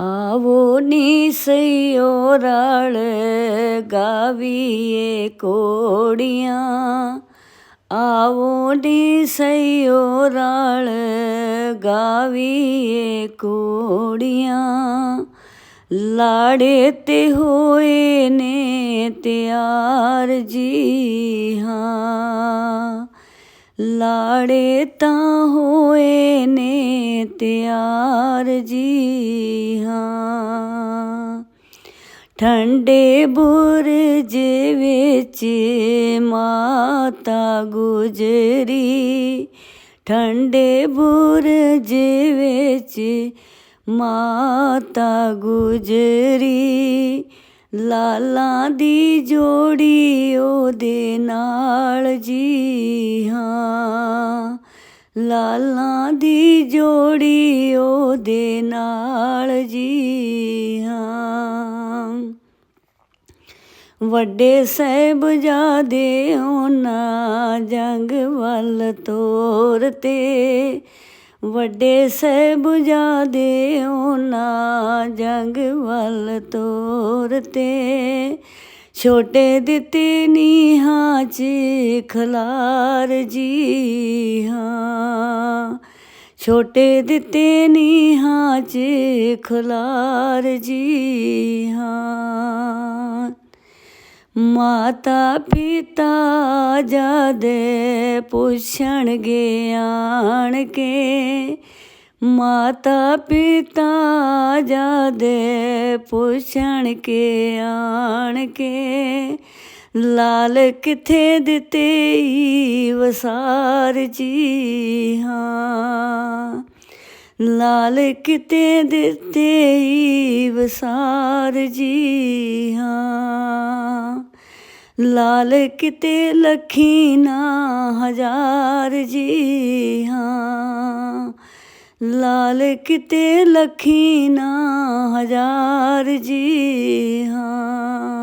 ਆਵੋ ਨੀ ਸਈਓ ਰਲ ਗਾਵੀਏ ਕੋੜੀਆਂ। ਆਵੋ ਨੀ ਸਈਓ ਰਲ ਗਾਵੀਏ ਕੋੜੀਆਂ। ਲਾੜੇ ਤੇ ਹੋਏ ਨੇ ਤਿਆਰ ਜੀ ਹਾਂ ਲਾੜੇ ਤਾਂ ਹੋਏ ਤਿਆਰ ਜੀ ਹਾਂ। ਠੰਡੇ ਬੁਰਜ ਵਿੱਚ ਮਾਤਾ ਗੁਜਰੀ। ਠੰਡੇ ਬੁਰਜ ਵਿੱਚ ਮਾਤਾ ਗੁਜਰੀ। ਲਾਲਾਂ ਦੀ ਜੋੜੀ ਉਹਦੇ ਨਾਲ ਜੀ ਹਾਂ। ਲਾਲਾਂ ਦੀ ਜੋੜੀ ਉਹਦੇ ਨਾਲ ਜੀ ਹਾਂ। ਵੱਡੇ ਸਾਹਿਬਜ਼ਾਦੇ ਉਹਨਾਂ ਜੰਗ ਵੱਲ ਤੋਰ ਤੇ ਵੱਡੇ ਸਾਹਿਬਜ਼ਾਦੇ ਉਹਨਾਂ ਜੰਗ ਵੱਲ ਤੋਰ ਤੇ ਛੋਟੇ ਦਿੱਤੇ ਨੀਹਾਂ ਚ ਖਲਾਰ ਜੀ ਹਾਂ ਛੋਟੇ ਦਿੱਤੇ ਨੀਹਾਂ ਚ ਖਲਾਰ ਜੀ ਹਾਂ ਮਾਤਾ ਪਿਤਾ ਜਦੇ ਪੁੱਛਣਗੇ ਆਣ ਕੇ ਮਾਤਾ ਪਿਤਾ ਜਾਦੇ ਪੁੱਛਣ ਕੇ, ਆਣ ਕੇ, ਲਾਲ ਕਿੱਥੇ ਦਿੱਤੇ ਵਸਾਰ ਜੀ ਹਾਂ ਲਾਲ ਕਿਤੇ ਦਿੱਤੇ ਵਸਾਰ ਜੀ ਹਾਂ ਲਾਲ ਕਿਤੇ ਲੱਖੀ ਨਾ ਹਜ਼ਾਰ ਜੀ ਹਾਂ ਲਾਲ ਕਿਤੇ ਲਖੀ ਨਾ ਹਜ਼ਾਰ ਜੀ ਹਾਂ।